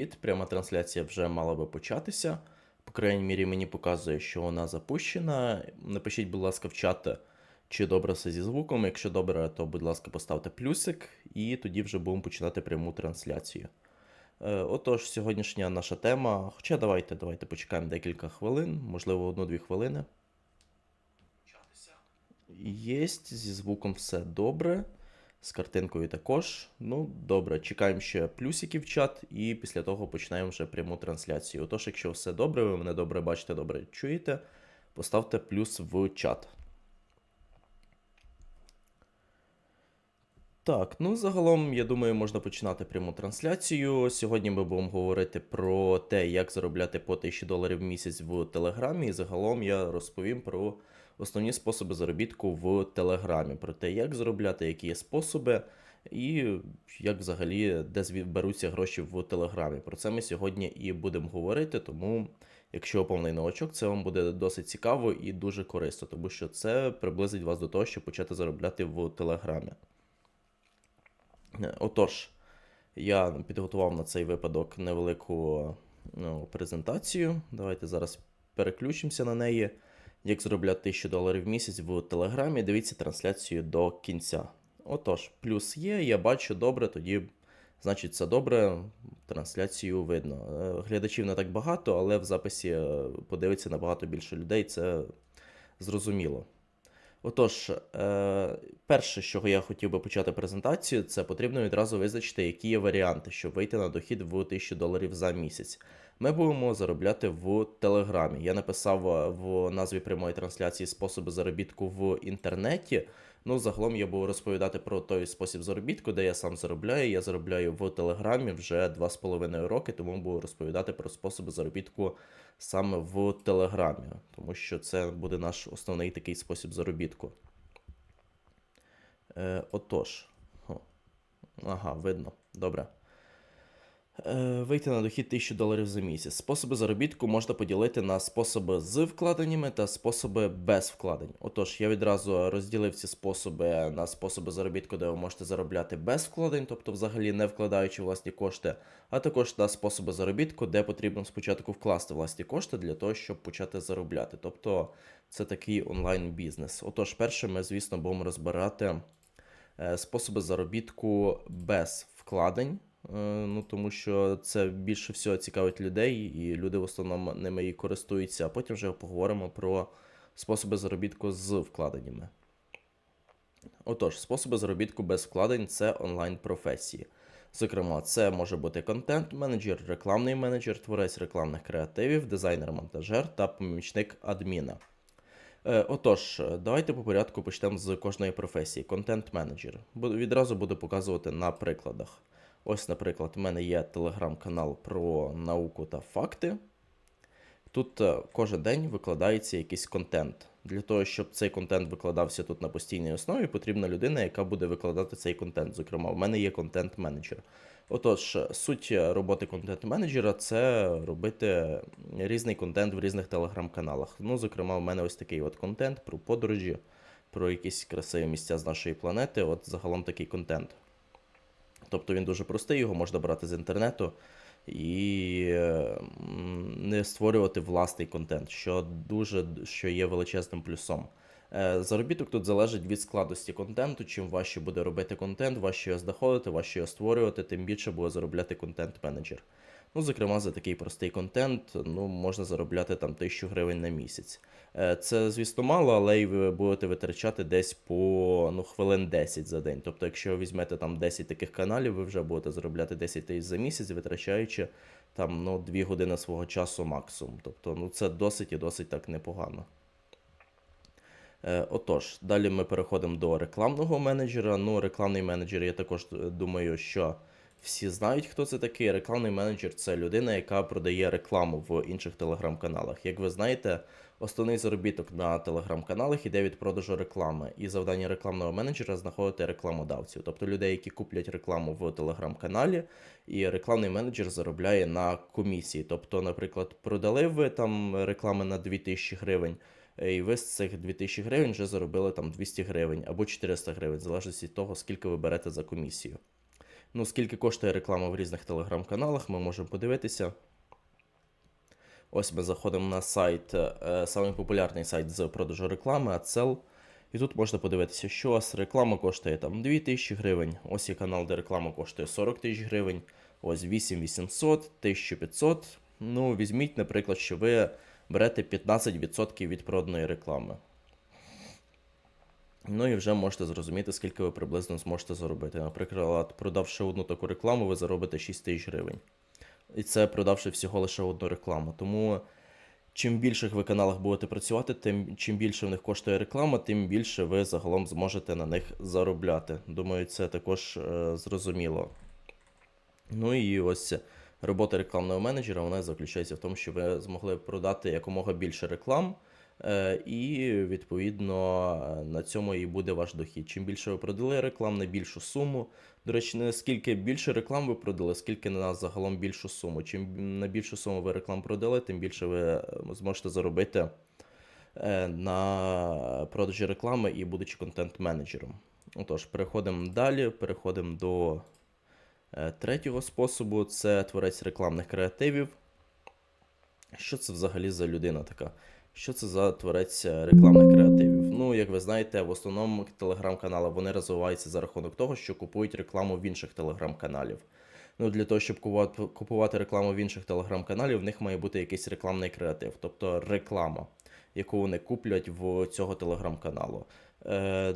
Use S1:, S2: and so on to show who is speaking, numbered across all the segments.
S1: Привіт, пряма трансляція вже мала би початися. По крайній мірі, мені показує, що вона запущена. Напишіть, будь ласка, в чат, чи добре все зі звуком. Якщо добре, то, будь ласка, поставте плюсик, і тоді вже будемо починати пряму трансляцію. Е, Отож, сьогоднішня наша тема. Хоча давайте, давайте почекаємо декілька хвилин, можливо, одну-дві хвилини. Єсть, зі звуком все добре. З картинкою також. Ну, добре, чекаємо ще плюсики в чат, і після того починаємо вже пряму трансляцію. Отож, якщо все добре, ви мене добре бачите, добре чуєте, поставте плюс в чат. Так, ну загалом, я думаю, можна починати пряму трансляцію. Сьогодні ми будемо говорити про те, як заробляти по 1000 доларів в місяць в Телеграмі. І загалом я розповім про основні способи заробітку в Телеграмі, про те, як заробляти, які є способи, і як взагалі де беруться гроші в Телеграмі. Про це ми сьогодні і будемо говорити. Тому, якщо повний новачок, це вам буде досить цікаво і дуже корисно, тому що це приблизить вас до того, щоб почати заробляти в Телеграмі. Е, Отож, я підготував на цей випадок невелику ну, презентацію. Давайте зараз переключимося на неї. Як заробляти 1000 доларів в місяць в Телеграмі. Дивіться трансляцію до кінця. Отож, плюс є, я бачу добре, тоді, значить, це добре. Трансляцію видно. Е, Глядачів не так багато, але в записі е, подивиться набагато більше людей, це зрозуміло. Отож, е, перше, з чого я хотів би почати презентацію, це потрібно відразу визначити, які є варіанти, щоб вийти на дохід в 1000 доларів за місяць. Ми будемо заробляти в Телеграмі. Я написав е, в назві прямої трансляції способи заробітку в інтернеті. Ну, загалом я буду розповідати про той спосіб заробітку, де я сам заробляю. Я заробляю в Телеграмі вже 2,5 роки, тому буду розповідати про способи заробітку саме в Телеграмі, тому що це буде наш основний такий спосіб заробітку. Е, отож. Ага, видно. Добре. Е, Вийти на дохід 1000 доларів за місяць. Способи заробітку можна поділити на способи з вкладеннями та способи без вкладень. Отож, я відразу розділив ці способи на способи заробітку, де ви можете заробляти без вкладень, тобто взагалі не вкладаючи власні кошти, а також на способи заробітку, де потрібно спочатку вкласти власні кошти для того, щоб почати заробляти. Тобто це такий онлайн-бізнес. Отож, перше, ми, звісно, будемо розбирати е, способи заробітку без вкладень. Е, Ну, тому що це більше всього цікавить людей, і люди в основному ними і користуються. А потім вже поговоримо про способи заробітку з вкладеннями. Отож, способи заробітку без вкладень це онлайн-професії. Зокрема, це може бути контент-менеджер, рекламний менеджер, творець рекламних креативів, дизайнер-монтажер та помічник адміна. Е, Отож, давайте по порядку почнемо з кожної професії. Контент-менеджер. Відразу буду показувати на прикладах. Ось, наприклад, у мене є телеграм-канал про науку та факти. Тут е, кожен день викладається якийсь контент. Для того, щоб цей контент викладався тут на постійній основі, потрібна людина, яка буде викладати цей контент. Зокрема, в мене є контент-менеджер. Отож, суть роботи контент-менеджера це робити різний контент в різних телеграм-каналах. Ну, зокрема, в мене ось такий от контент про подорожі, про якісь красиві місця з нашої планети. От загалом такий контент. Тобто він дуже простий, його можна брати з інтернету і е, не створювати власний контент, що дуже що є величезним плюсом. Е, Заробіток тут залежить від складності контенту. Чим важче буде робити контент, важче його знаходити, важче його створювати, тим більше буде заробляти контент-менеджер. Ну, зокрема, за такий простий контент ну, можна заробляти там 1000 гривень на місяць. Е, Це, звісно, мало, але й ви будете витрачати десь по ну, хвилин 10 за день. Тобто, якщо візьмете там 10 таких каналів, ви вже будете заробляти 10 тисяч за місяць, витрачаючи там ну, 2 години свого часу максимум. Тобто, ну, це досить і досить так непогано. Е, Отож, далі ми переходимо до рекламного менеджера. Ну, рекламний менеджер, я також е, думаю, що всі знають, хто це такий. Рекламний менеджер це людина, яка продає рекламу в інших телеграм-каналах. Як ви знаєте, основний заробіток на телеграм-каналах іде від продажу реклами. І завдання рекламного менеджера знаходити рекламодавців, тобто людей, які куплять рекламу в телеграм-каналі, і рекламний менеджер заробляє на комісії. Тобто, наприклад, продали ви там реклами на 2000 гривень. І ви з цих 2000 гривень вже заробили там 200 гривень або 400 гривень, в залежності від того, скільки ви берете за комісію. Ну, скільки коштує реклама в різних телеграм-каналах, ми можемо подивитися. Ось ми заходимо на сайт, е, самий популярний сайт з продажу реклами, AdSell. І тут можна подивитися, що у вас реклама коштує там 2000 гривень. Ось є канал, де реклама коштує 40 тисяч гривень. Ось 8800, 1500. Ну, візьміть, наприклад, що ви берете 15% від проданої реклами. Ну і вже можете зрозуміти, скільки ви приблизно зможете заробити. Наприклад, продавши одну таку рекламу, ви заробите 6 тисяч гривень. І це продавши всього лише одну рекламу. Тому чим більше ви каналах будете працювати, тим чим більше в них коштує реклама, тим більше ви загалом зможете на них заробляти. Думаю, це також е, зрозуміло. Ну і ось робота рекламного менеджера вона заключається в тому, що ви змогли продати якомога більше реклам. Е, І відповідно на цьому і буде ваш дохід. Чим більше ви продали реклам на більшу суму. До речі, не скільки більше реклам ви продали, скільки на загалом більшу суму. Чим на більшу суму ви реклам продали, тим більше ви зможете заробити е, на продажі реклами і будучи контент-менеджером. Отож, переходимо далі, переходимо до е, третього способу: це творець рекламних креативів. Що це взагалі за людина така? Що це за творець рекламних креативів? Ну, як ви знаєте, в основному телеграм-канали вони розвиваються за рахунок того, що купують рекламу в інших телеграм-каналів. Ну, для того, щоб купувати рекламу в інших телеграм-каналів, в них має бути якийсь рекламний креатив, тобто реклама, яку вони куплять в цього телеграм-каналу. Е,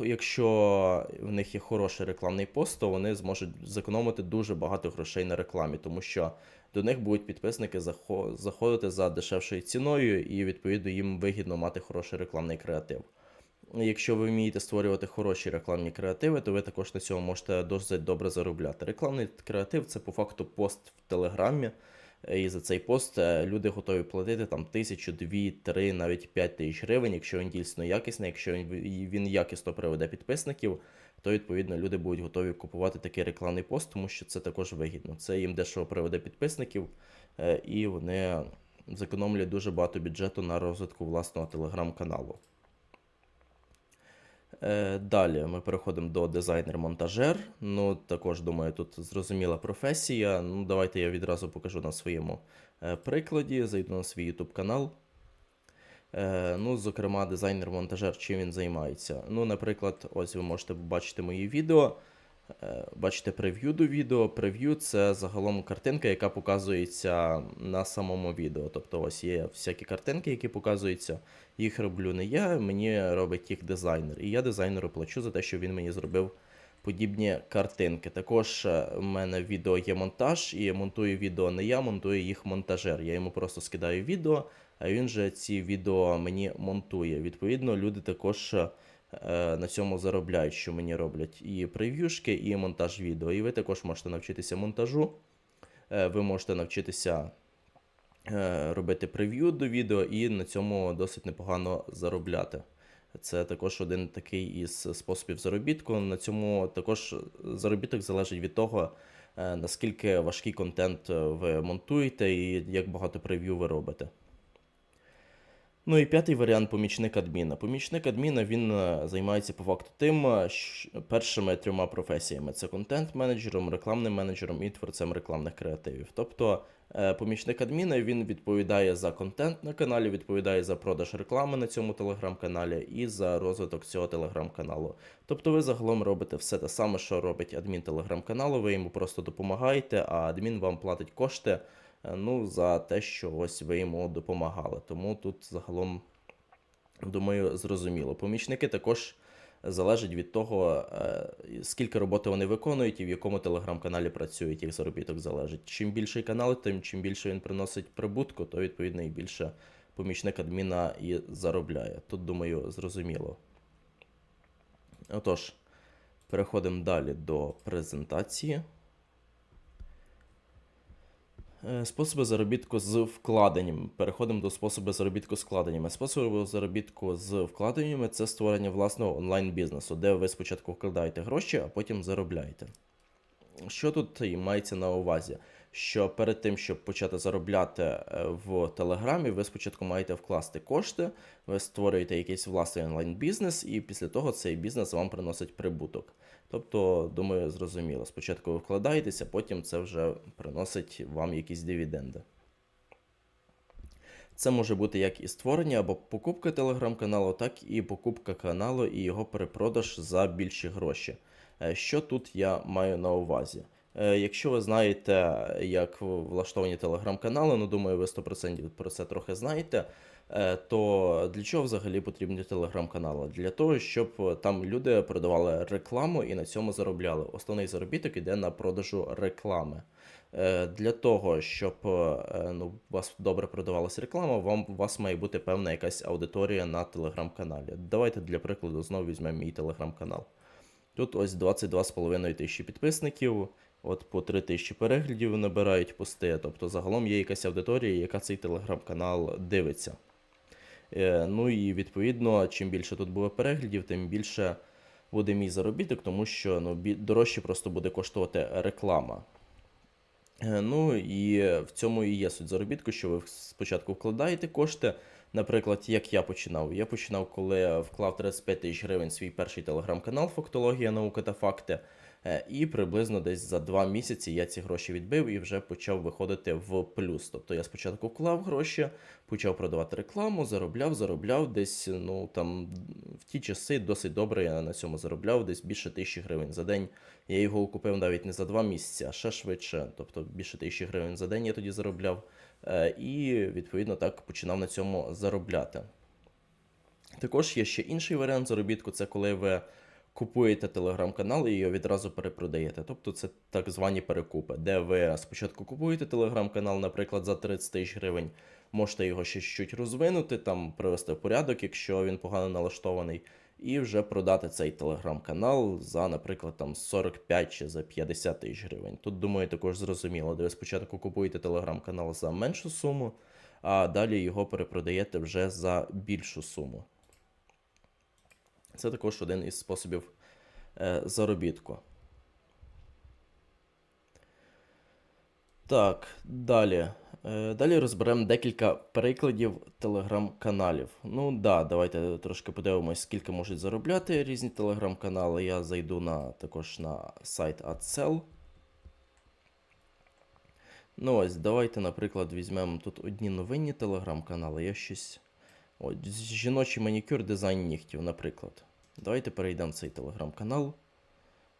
S1: якщо в них є хороший рекламний пост, то вони зможуть зекономити дуже багато грошей на рекламі, тому що до них будуть підписники захо- заходити за дешевшою ціною, і відповідно їм вигідно мати хороший рекламний креатив. Якщо ви вмієте створювати хороші рекламні креативи, то ви також на цьому можете досить добре заробляти. Рекламний креатив це по факту пост в Телеграмі. І за цей пост е, люди готові платити там тисячу, дві, три, навіть п'ять тисяч гривень, якщо він дійсно якісний, якщо він якісно приведе підписників, то відповідно люди будуть готові купувати такий рекламний пост, тому що це також вигідно. Це їм дешево приведе підписників, е, і вони зекономлять дуже багато бюджету на розвитку власного телеграм-каналу. Е, Далі ми переходимо до дизайнер-монтажер. Ну, також, думаю, тут зрозуміла професія. Ну, давайте я відразу покажу на своєму е, прикладі. Зайду на свій YouTube канал. Е, Ну, зокрема, дизайнер-монтажер, чим він займається. Ну, наприклад, ось ви можете побачити мої відео. Е, Бачите прев'ю до відео. Прев'ю це загалом картинка, яка показується на самому відео. Тобто, ось є всякі картинки, які показуються. Їх роблю не я, мені робить їх дизайнер. І я дизайнеру плачу за те, що він мені зробив подібні картинки. Також е, в мене відео є монтаж, і монтую відео не я, монтує їх монтажер. Я йому просто скидаю відео, а він же ці відео мені монтує. Відповідно, люди також е, на цьому заробляють, що мені роблять і прев'юшки, і монтаж відео. І ви також можете навчитися монтажу. Е, Ви можете навчитися е, робити прев'ю до відео і на цьому досить непогано заробляти. Це також один такий із способів заробітку. На цьому також заробіток залежить від того, наскільки важкий контент ви монтуєте і як багато прев'ю ви робите. Ну і п'ятий варіант помічник адміна. Помічник адміна він е, займається по факту тим е, першими трьома професіями: це контент-менеджером, рекламним менеджером і творцем рекламних креативів. Тобто е, помічник адміна він відповідає за контент на каналі, відповідає за продаж реклами на цьому телеграм-каналі і за розвиток цього телеграм-каналу. Тобто ви загалом робите все те саме, що робить адмін телеграм-каналу, ви йому просто допомагаєте, а адмін вам платить кошти ну, за те, що ось ви йому допомагали. Тому тут загалом, думаю, зрозуміло. Помічники також залежать від того, е, скільки роботи вони виконують і в якому телеграм-каналі працюють, їх заробіток залежить. Чим більший канал, тим чим більше він приносить прибутку, то відповідно і більше помічник адміна і заробляє. Тут, думаю, зрозуміло. Отож, переходимо далі до презентації. Е, Способи заробітку з вкладеннями. Переходимо до способу заробітку з вкладеннями. Способи заробітку з вкладеннями це створення власного онлайн-бізнесу, де ви спочатку вкладаєте гроші, а потім заробляєте. Що тут і мається на увазі? Що перед тим, щоб почати заробляти е, в Телеграмі, ви спочатку маєте вкласти кошти, ви створюєте якийсь власний онлайн-бізнес, і після того цей бізнес вам приносить прибуток. Тобто, думаю, зрозуміло. Спочатку ви вкладаєтеся, потім це вже приносить вам якісь дивіденди. Це може бути як і створення або покупка телеграм-каналу, так і покупка каналу і його перепродаж за більші гроші. Е, Що тут я маю на увазі? Е, Якщо ви знаєте, як влаштовані телеграм-канали, ну думаю, ви 100% про це трохи знаєте. Е, То для чого взагалі потрібні телеграм-канали? Для того, щоб е, там люди продавали рекламу і на цьому заробляли. Основний заробіток іде на продажу реклами. Е, Для того, щоб ну, у вас добре продавалася реклама, вам у вас має бути певна якась аудиторія на телеграм-каналі. Давайте для прикладу знову візьмемо мій телеграм-канал. Тут ось 22,5 тисячі підписників, от по 3 тисячі переглядів набирають пости. Тобто загалом є якась аудиторія, яка цей телеграм-канал дивиться. Е, Ну і відповідно, чим більше тут буде переглядів, тим більше буде мій заробіток, тому що ну, дорожче просто буде коштувати реклама. Е, Ну і в цьому і є суть заробітку, що ви спочатку вкладаєте кошти. Наприклад, як я починав. Я починав, коли вклав 35 тисяч гривень свій перший телеграм-канал Фактологія, наука та факти. Е, І приблизно десь за два місяці я ці гроші відбив і вже почав виходити в плюс. Тобто я спочатку вклав гроші, почав продавати рекламу, заробляв, заробляв десь, ну там в ті часи досить добре я на цьому заробляв, десь більше тисячі гривень за день. Я його купив навіть не за два місяці, а ще швидше. Тобто більше тисячі гривень за день я тоді заробляв. Е, І відповідно так починав на цьому заробляти. Також є ще інший варіант заробітку це коли ви купуєте телеграм-канал і його відразу перепродаєте. Тобто це так звані перекупи, де ви спочатку купуєте телеграм-канал, наприклад, за 30 тисяч гривень, можете його ще чуть розвинути, там привести в порядок, якщо він погано налаштований, і вже продати цей телеграм-канал за, наприклад, там 45 чи за 50 тисяч гривень. Тут, думаю, також зрозуміло, де ви спочатку купуєте телеграм-канал за меншу суму, а далі його перепродаєте вже за більшу суму. Це також один із способів е, заробітку. Так, далі. Е, далі розберемо декілька прикладів телеграм-каналів. Ну да, давайте трошки подивимось, скільки можуть заробляти різні телеграм-канали. Я зайду на, також на сайт AdSell. Ну ось, давайте, наприклад, візьмемо тут одні новинні телеграм-канали. Я щось. От, жіночий манікюр, дизайн нігтів, наприклад. Давайте перейдемо в цей телеграм-канал.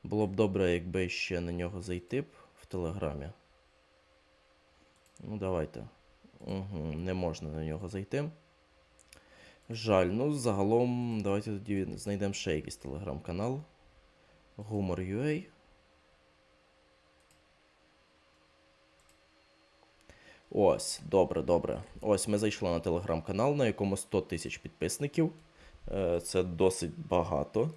S1: Було б добре, якби ще на нього зайти б в телеграмі. Ну, давайте. Угу, не можна на нього зайти. Жаль, ну загалом, давайте тоді знайдемо ще якийсь телеграм-канал. Humor.ua. Ось, добре, добре. Ось ми зайшли на телеграм-канал, на якому 100 тисяч підписників. Е, Це досить багато.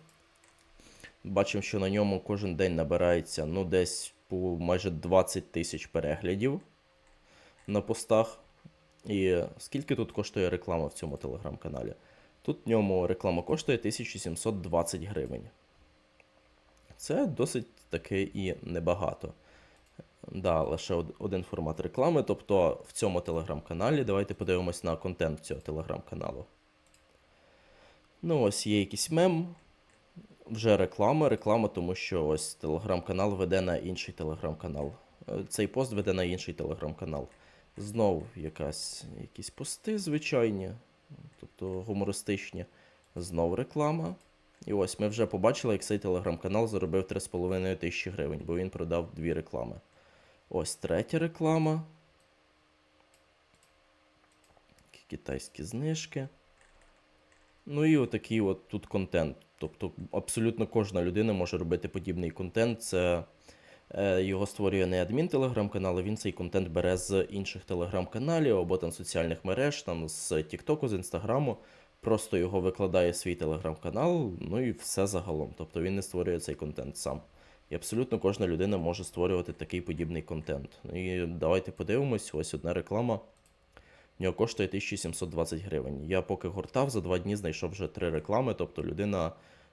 S1: Бачимо, що на ньому кожен день набирається ну, десь по майже 20 тисяч переглядів на постах. І скільки тут коштує реклама в цьому телеграм-каналі? Тут в ньому реклама коштує 1720 гривень. Це досить таки і небагато. Да, лише один формат реклами. Тобто в цьому телеграм-каналі давайте подивимось на контент цього телеграм-каналу. Ну, ось є якийсь мем, вже реклама, реклама, тому що ось телеграм-канал веде на інший телеграм-канал. Е, Цей пост веде на інший телеграм-канал. Знов якась, якісь пости звичайні, тобто гумористичні. Знов реклама. І ось ми вже побачили, як цей телеграм-канал заробив 3,5 тисячі гривень, бо він продав дві реклами. Ось третя реклама. Китайські знижки. Ну і отакий от тут контент. Тобто абсолютно кожна людина може робити подібний контент. Це е, його створює не адмін телеграм-каналу, він цей контент бере з інших телеграм-каналів або там соціальних мереж, там з Тіктоку, з Інстаграму. Просто його викладає свій телеграм-канал, ну і все загалом. Тобто він не створює цей контент сам. І абсолютно кожна людина може створювати такий подібний контент. Ну і давайте подивимось, ось одна реклама. В нього коштує 1720 гривень. Я поки гортав, за два дні знайшов вже три реклами, тобто людина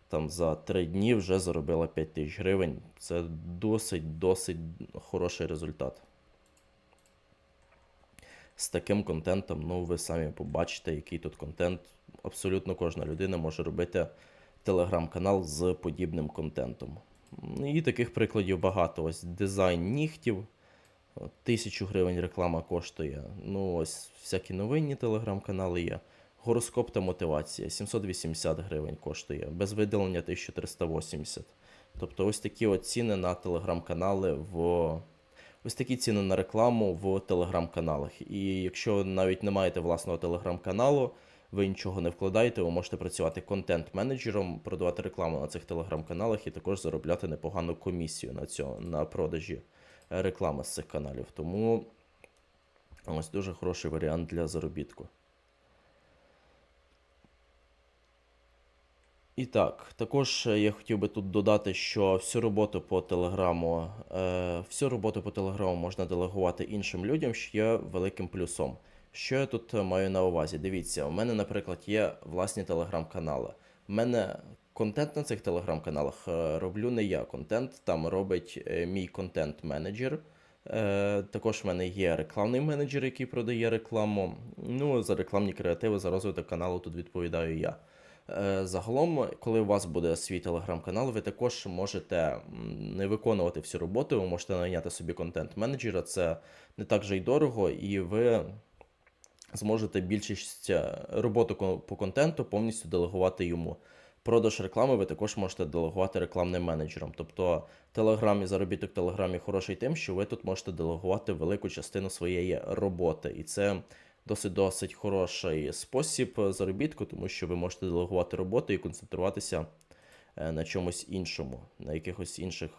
S1: там за три дні вже заробила 5 тисяч гривень. Це досить, досить хороший результат. З таким контентом, ну ви самі побачите, який тут контент. Абсолютно кожна людина може робити телеграм-канал з подібним контентом. І таких прикладів багато. Ось дизайн нігтів. Тисячу гривень реклама коштує. Ну, ось всякі новинні телеграм-канали є. Гороскоп та мотивація 780 гривень коштує. Без видалення 1380. Тобто ось такі ціни на телеграм-канали в. Ось такі ціни на рекламу в телеграм-каналах. І якщо навіть не маєте власного телеграм-каналу, ви нічого не вкладаєте, ви можете працювати контент-менеджером, продавати рекламу на цих телеграм-каналах і також заробляти непогану комісію на цьому, на продажі е, реклами з цих каналів. Тому ось дуже хороший варіант для заробітку. І так, також е, я хотів би тут додати, що всю роботу по телеграму, е, всю роботу по телеграму можна делегувати іншим людям, що є великим плюсом. Що я тут е, маю на увазі? Дивіться, у мене, наприклад, є власні телеграм-канали. У мене контент на цих телеграм-каналах е, роблю не я. Контент там робить е, мій контент-менеджер. Також в мене є рекламний менеджер, який продає рекламу. Ну, за рекламні креативи, за розвиток каналу тут відповідаю я. Загалом, коли у вас буде свій телеграм-канал, ви також можете не виконувати всю роботу, ви можете найняти собі контент-менеджера, це не так же й дорого, і ви зможете більшість е, роботи по контенту повністю делегувати йому. Продаж реклами ви також можете делегувати рекламним менеджерам. Тобто Телеграм і заробіток Телеграмі хороший тим, що ви тут можете делегувати велику частину своєї роботи. І це досить досить хороший спосіб заробітку, тому що ви можете делегувати роботу і концентруватися е, на чомусь іншому, на якихось інших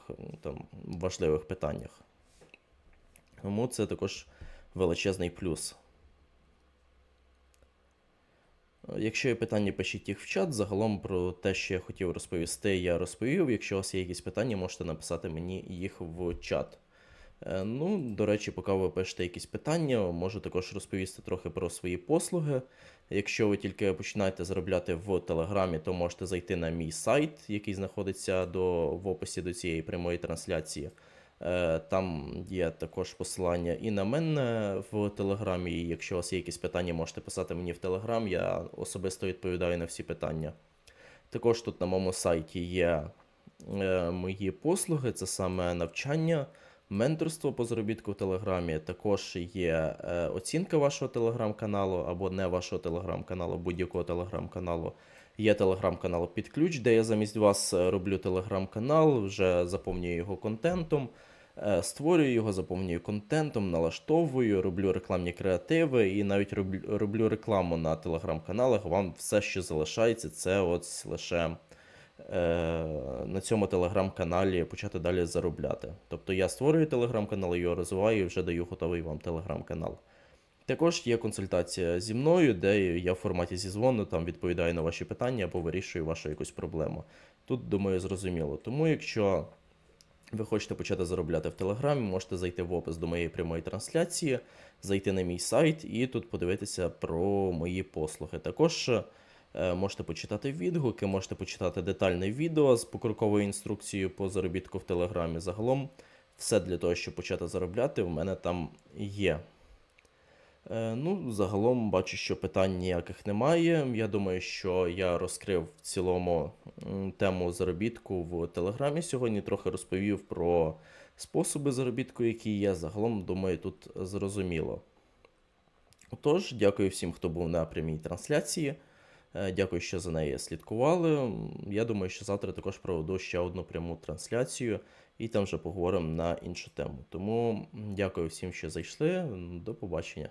S1: там важливих питаннях. Тому це також величезний плюс. Якщо є питання, пишіть їх в чат. Загалом про те, що я хотів розповісти, я розповів. Якщо у вас є якісь питання, можете написати мені їх в чат. Е, Ну, до речі, поки ви пишете якісь питання, можу також розповісти трохи про свої послуги. Якщо ви тільки починаєте заробляти в Телеграмі, то можете зайти на мій сайт, який знаходиться до, в описі до цієї прямої трансляції. Е, Там є також посилання і на мене в Телеграмі. І якщо у вас є якісь питання, можете писати мені в Телеграм. Я особисто відповідаю на всі питання. Також тут на моєму сайті є е, мої послуги, це саме навчання, менторство по заробітку в Телеграмі. Також є е, оцінка вашого телеграм-каналу або не вашого телеграм-каналу, будь-якого телеграм-каналу. Є телеграм-канал під ключ, де я замість вас е, роблю телеграм-канал, вже заповнюю його контентом, е, створюю його, заповнюю контентом, налаштовую, роблю рекламні креативи і навіть роблю, рекламу на телеграм-каналах. Вам все, що залишається, це ось лише е, на цьому телеграм-каналі почати далі заробляти. Тобто я створюю телеграм-канал, його розвиваю і вже даю готовий вам телеграм-канал. Також є консультація зі мною, де я в форматі зізвону там відповідаю на ваші питання або вирішую вашу якусь проблему. Тут, думаю, зрозуміло. Тому, якщо ви хочете почати заробляти в Телеграмі, можете зайти в опис до моєї прямої трансляції, зайти на мій сайт і тут подивитися про мої послуги. Також е, можете почитати відгуки, можете почитати детальне відео з покроковою інструкцією по заробітку в Телеграмі. Загалом, все для того, щоб почати заробляти, в мене там є. Е, Ну, загалом бачу, що питань ніяких немає. Я думаю, що я розкрив в цілому тему заробітку в Телеграмі сьогодні. Трохи розповів про способи заробітку, які є. Загалом, думаю, тут зрозуміло. Отож, дякую всім, хто був на прямій трансляції. Е, Дякую, що за нею слідкували. Я думаю, що завтра також проведу ще одну пряму трансляцію, і там вже поговоримо на іншу тему. Тому дякую всім, що зайшли. До побачення.